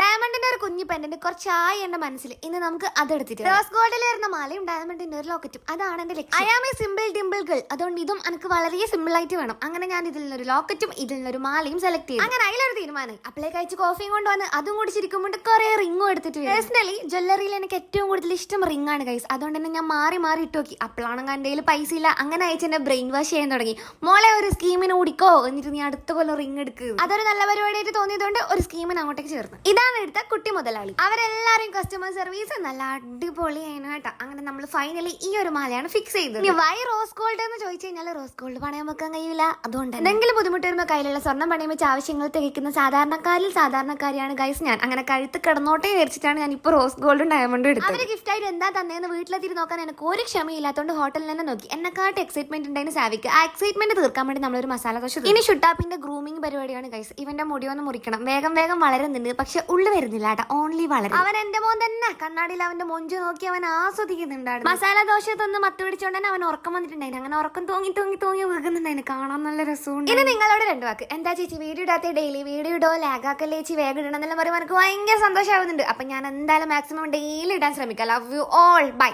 ഡയമണ്ടിന്റെ ഒരു കുഞ്ഞു പെൻഡന്റ് കുറച്ചായി എന്റെ മനസ്സിൽ ഇന്ന് നമുക്ക് അതെടുത്തിട്ട് റോസ് ഗോൾഡിൽ വരുന്ന മാലയും ഡയമണ്ടിന്റെ ഒരു ലോക്കറ്റും അതാണ് എന്റെ ലക്ഷ്യം. I am a simple dimple girl അതുകൊണ്ട് ഇതും എനിക്ക് വളരെ സിമ്പിൾ ആയിട്ട് വേണം. അങ്ങനെ ഞാൻ ഇതിൽ നിന്നൊരു ലോക്കറ്റും ഇതിൽ നിന്നൊരു മാലയും സെലക്ട് ചെയ്തു. അങ്ങനെ അതിലൊരു തീരുമാനം. അപ്പോഴേ അയച്ച് കോഫിയും കൊണ്ടുവന്ന് അതും കുടിച്ചിരിക്കുമ്പോൾ കുറെ റിങ്ങും എടുത്തിട്ട് പേഴ്സണലി ജ്വല്ലറിയിൽ എനിക്ക് ഏറ്റവും കൂടുതൽ ഇഷ്ടം റിംഗ് ആണ് ഗൈസ് അതുകൊണ്ട് തന്നെ ഞാൻ മാറി മാറി ഇട്ട് നോക്കി. അപ്പോഴാണെങ്കിൽ എന്റെ കയ്യിൽ പൈസ ഇല്ല. അങ്ങനെ അയച്ച് എന്നെ ബ്രെയിൻ വാഷ് ചെയ്യാൻ തുടങ്ങി. മോളെ ഒരു സ്കീമിന് ഓടിക്കോ എന്നിട്ട് നീ അടുത്ത കൊല്ലം റിംഗ് എടുക്കുക അതൊരു നല്ല പരിപാടിയായിട്ട് തോന്നിയതുകൊണ്ട് ഒരു സ്കീമിന് അങ്ങോട്ടേക്ക് ചേർന്നു. ഇതാണ് എടുത്ത കുട്ടി മുതലാളി. അവരെല്ലാരും കസ്റ്റമർ സർവീസ് നല്ല അടിപൊളിയായിരുന്നു കേട്ടോ. അങ്ങനെ നമ്മൾ ഫൈനലി ഈ ഒരു മാലയാണ് ഫിക്സ് ചെയ്തത്. ഇനി വൈ റോസ് ഗോൾഡ് എന്ന് ചോദിച്ചു കഴിഞ്ഞാൽ റോസ് ഗോൾഡ് പണയം വെക്കാൻ കഴിയില്ല അതുകൊണ്ട് എന്തെങ്കിലും ബുദ്ധിമുട്ട് വരുമ്പോൾ കയ്യിലുള്ള സ്വർണം പണയം വെച്ച് ആവശ്യങ്ങൾ തികയ്ക്കുന്ന സാധാരണക്കാരിൽ സാധാരണക്കാരിയാണ് ഗൈസ് ഞാൻ. അങ്ങനെ കഴുത്ത് കിടന്നോട്ടെ വിചാരിച്ചിട്ടാണ് ഞാൻ ഇപ്പോൾ റോസ് ഗോൾഡും ഡയമണ്ടും എടുത്തത്. അവർ ഗിഫ്റ്റ് ആയിട്ട് എന്താ തന്നെയെന്ന് വീട്ടിലെത്തിരി നോക്കാൻ എനിക്ക് ഒരു ക്ഷമയില്ലാത്തതുകൊണ്ട് ഹോട്ടലിൽ തന്നെ നോക്കി. എന്നെക്കാട്ട് എക്സൈറ്റ്മെന്റ് ഉണ്ടായിരുന്നു സാവിക്ക്. ആ എക്സൈറ്റ്മെന്റ് തീർക്കാൻ വേണ്ടി നമ്മളൊരു മസാല ദോശ. ഇനി ഷുട്ടാപ്പിന്റെ ഗ്രൂമിംഗ് പരിപാടിയാണ് ഗൈസ് ഇവന്റെ മുടി ഒന്ന് മുറിക്കണം. വേഗം വേഗം വളരുന്നുണ്ട്. പക്ഷെ ഉള്ളു വരുന്നില്ല കേട്ടോ ഓൺലി വളരെ. അവൻ എന്റെ മോൻ തന്നെ. കണ്ണാടിയിൽ അവന്റെ മൊഞ്ചു നോക്കി അവൻ ആസ്വദിക്കുന്നുണ്ടായിരുന്നു. മസാല ദോശ തന്ന് മത്ത് പിടിച്ചോണ്ട് തന്നെ അവൻ ഉറക്കം വന്നിട്ടുണ്ടായിരുന്നു. അങ്ങനെ ഉറക്കം തൂങ്ങി തൂങ്ങി തൂങ്ങി വീകുന്നുണ്ടായിരുന്നു. കാണാൻ നല്ല രസമുണ്ട്. ഇനി നിങ്ങളോട് രണ്ട് വാക്ക്. എന്താ ചേച്ചി വീഡിയോ ഇടാത്ത? ഡെയിലി വീഡിയോ ഇടോ? ലാഗാക്കല്ലേ ചേച്ചി? വേഗം ഇടണം എന്നെല്ലാം പറയുമ്പോൾ എനിക്ക് ഭയങ്കര സന്തോഷമാവുന്നുണ്ട്. അപ്പൊ ഞാൻ എന്തായാലും മാക്സിമം ഡെയിലി ഇടാൻ ശ്രമിക്കാം. Love you all by